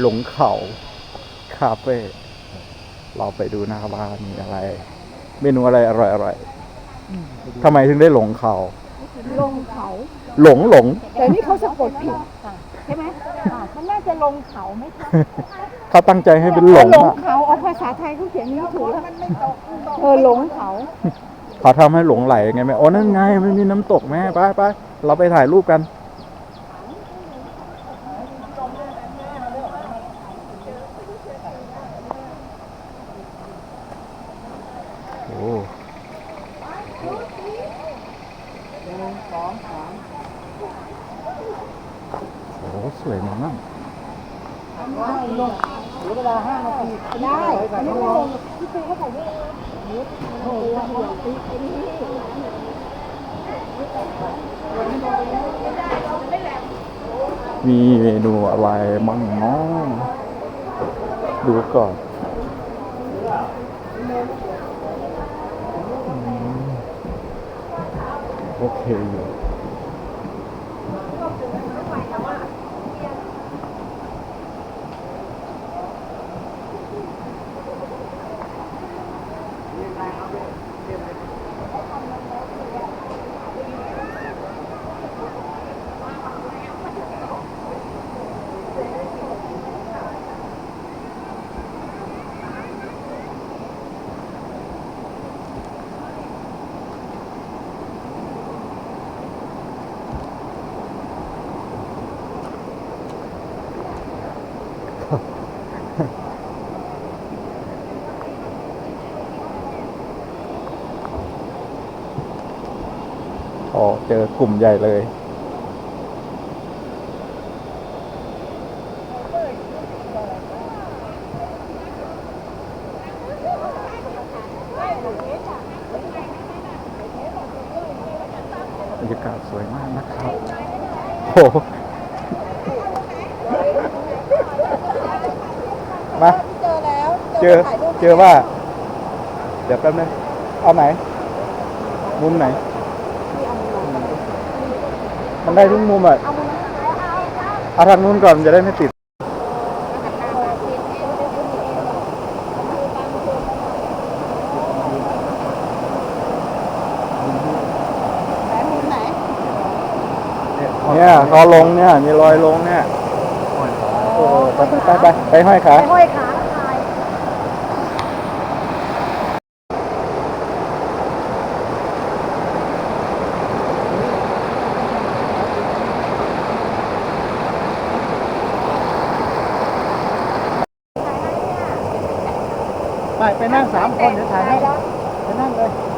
หลงเขาคาเฟ่เราไปดูนะครับว่ามีอะไร เมนูอะไรอร่อยอร่อยทำไมถึงได้หลงเขาลงเขา หลงหลง แต่นี่เขาสะกดผิดใช่ไหมอ่าเขาน่าจะลงเขาไหมคะเขาตั้งใจให้เป็นหลงหลงอะเขาเอาภาษาไทยเขาเขียนนี้ถูกแล้วเออหลงเขาเขาทำให้หลงไหลไงแม่โอ้นั่นไงมันมีน้ำตกแม่ไปไปเราไปถ่ายรูปกัน โอ้ โหสวยมากเวลาห้านาทีได้อันนี้ไม่ลงพี่เปีเขาบอกว่าโอ้โหมีเมนูอะไรมั่งเนาะดูก่อนโอเคอยู่ อ๋อเจอกลุ่มใหญ่เลย บรรยากาศสวยมากนะครับโอ้โห มา เจอแล้วเจอเจอว่า เดี๋ยวแป๊บนึงเอาไหน มุมไหน มันได้ทุกมุมอะ เอาทางนู้นก่อนมันจะได้ไม่ติดไหน เนี่ยรอลงเนี่ย มีรอยลงเนี่ยโอ้ ไปไปไปไปไปห้อยขา ไปห้อยขาแล้วถ่ายไปไปนั่งสามคนเดี๋ยวถ่ายให้ไปนั่งเลย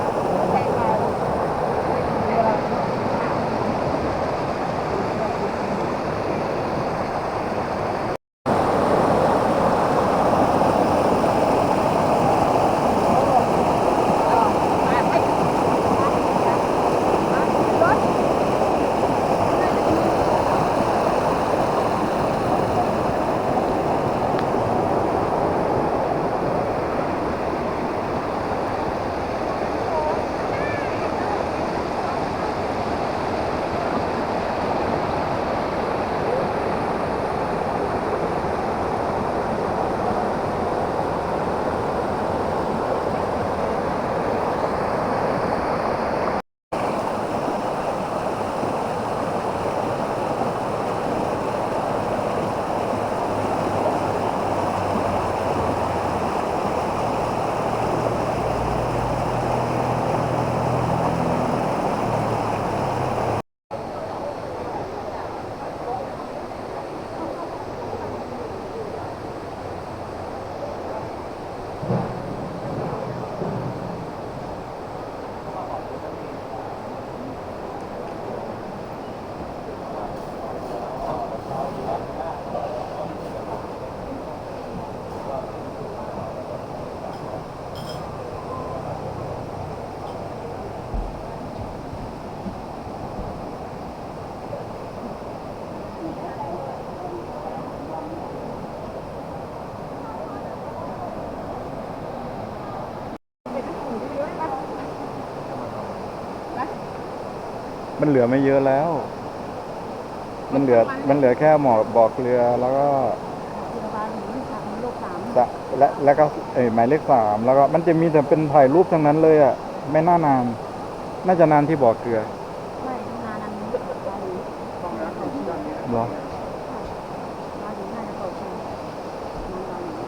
มันเหลือไม่เยอะแล้วมมันเหลือ มันเหลือแค่หมอกบอกเรือแล้วก็โรงพยาบาลหนูทำโรคสามสะและแล้วก็เอยหมายเลขสามแล้วก็มันจะมีแต่เป็นถ่ายรูปทั้งนั้นเลยอะ ไม่น่านาน น่าจะนานที่บ่อเกลือไม่งานนั้นมาถึงเหรอ มาถึงน่าจะตกใจมันตอนนี้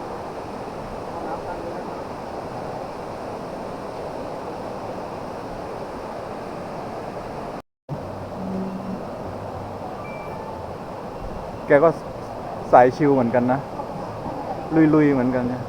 แกก็สายชิลเหมือนกันนะ ลุยๆเหมือนกันเนี่ย